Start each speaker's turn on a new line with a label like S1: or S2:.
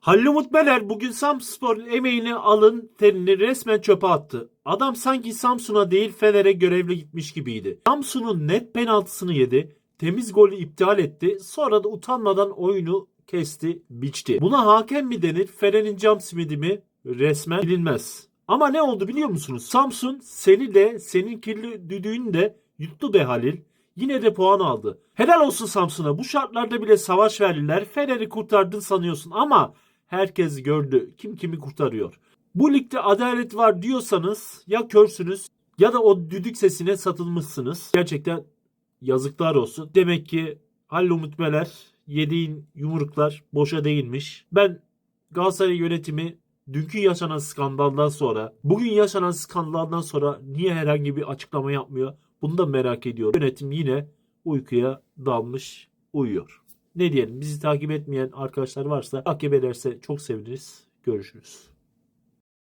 S1: Hallumut Meler bugün Samspor'un emeğini alın terini resmen çöpe attı. Adam sanki Samsun'a değil Fener'e görevli gitmiş gibiydi. Samsun'un net penaltısını yedi. Temiz golü iptal etti. Sonra da utanmadan oyunu kesti, biçti. Buna hakem mi denir? Fener'in cam simidi mi? Resmen bilinmez. Ama ne oldu biliyor musunuz? Samsun seni de senin kirli düdüğünü de yuttu be Halil. Yine de puan aldı. Helal olsun Samsun'a. Bu şartlarda bile savaş verdiler. Fener'i kurtardın sanıyorsun ama herkes gördü kim kimi kurtarıyor. Bu ligde adalet var diyorsanız ya körsünüz ya da o düdük sesine satılmışsınız. Gerçekten yazıklar olsun. Demek ki Halil Umut Meler yediğin yumruklar boşa değilmiş. Ben Galatasaray yönetimi dünkü yaşanan skandaldan sonra, bugün yaşanan skandaldan sonra niye herhangi bir açıklama yapmıyor? Bunu da merak ediyorum. Yönetim yine uykuya dalmış uyuyor. Ne diyelim bizi takip etmeyen arkadaşlar varsa takip ederse çok seviniriz. Görüşürüz.